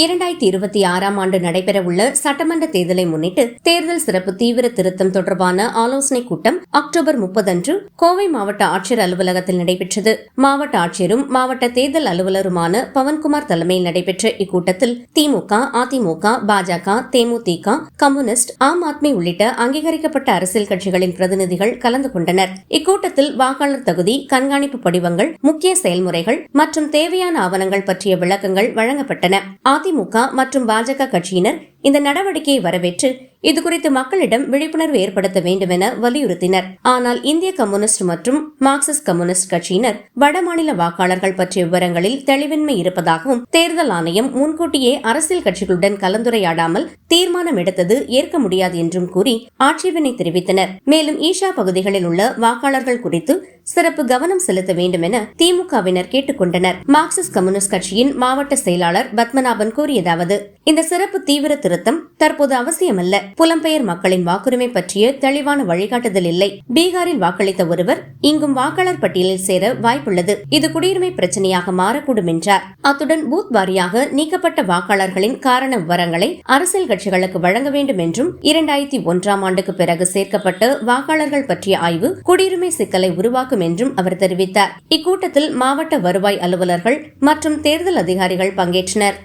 இரண்டாயிரத்தி இருபத்தி ஆறாம் ஆண்டு நடைபெறவுள்ள சட்டமன்ற தேர்தலை முன்னிட்டு தேர்தல் சிறப்பு தீவிர திருத்தம் தொடர்பான ஆலோசனைக் கூட்டம் அக்டோபர் முப்பதன்று கோவை மாவட்ட ஆட்சியர் அலுவலகத்தில் நடைபெற்றது. மாவட்ட ஆட்சியரும் மாவட்ட தேர்தல் அலுவலருமான பவன்குமார் தலைமையில் நடைபெற்ற இக்கூட்டத்தில் திமுக அதிமுக பாஜக தேமுதிக கம்யூனிஸ்ட் ஆம் ஆத்மி உள்ளிட்ட அங்கீகரிக்கப்பட்ட அரசியல் கட்சிகளின் பிரதிநிதிகள் கலந்து கொண்டனர். இக்கூட்டத்தில் வாக்காளர் தகுதி கண்காணிப்பு படிவங்கள் முக்கிய செயல்முறைகள் மற்றும் தேவையான ஆவணங்கள் பற்றிய விளக்கங்கள் வழங்கப்பட்டன. அதிமுக மற்றும் பாஜக கட்சியினர் இந்த நடவடிக்கையை வரவேற்று இதுகுறித்து மக்களிடம் விழிப்புணர்வு ஏற்படுத்த வேண்டும் என வலியுறுத்தினர். ஆனால் இந்திய கம்யூனிஸ்ட் மற்றும் மார்க்சிஸ்ட் கம்யூனிஸ்ட் கட்சியினர் வடமாநில வாக்காளர்கள் பற்றிய விவரங்களில் தெளிவின்மை இருப்பதாகவும் தேர்தல் ஆணையம் முன்கூட்டியே அரசியல் கட்சிகளுடன் கலந்துரையாடாமல் தீர்மானம் எடுத்தது ஏற்க முடியாது என்றும் கூறி ஆட்சேபனை தெரிவித்தனர். மேலும் ஈஷா பகுதிகளில் உள்ள வாக்காளர்கள் குறித்து சிறப்பு கவனம் செலுத்த வேண்டும் என திமுகவினர் கேட்டுக்கொண்டனர். மார்க்சிஸ்ட் கம்யூனிஸ்ட் கட்சியின் மாவட்ட செயலாளர் பத்மநாபன் கூறியதாவது இந்த சிறப்பு தீவிர திரு திருத்தம் தற்போது அவசியமல்ல. புலம்பெயர் மக்களின் வாக்குரிமை பற்றிய தெளிவான வழிகாட்டுதல் இல்லை. பீகாரில் வாக்களித்த ஒருவர் இங்கும் வாக்காளர் பட்டியலில் சேர வாய்ப்புள்ளது. இது குடியுரிமை பிரச்சனையாக மாறக்கூடும் என்றார். அத்துடன் பூத் வாரியாக நீக்கப்பட்ட வாக்காளர்களின் காரண விவரங்களை அரசியல் கட்சிகளுக்கு வழங்க வேண்டும் என்றும் இரண்டாயிரத்தி ஒன்றாம் ஆண்டுக்கு பிறகு சேர்க்கப்பட்ட வாக்காளர்கள் பற்றிய ஆய்வு குடியுரிமை சிக்கலை உருவாக்கும் என்றும் அவர் தெரிவித்தார். இக்கூட்டத்தில் மாவட்ட வருவாய் அலுவலர்கள் மற்றும் தேர்தல் அதிகாரிகள் பங்கேற்றனர்.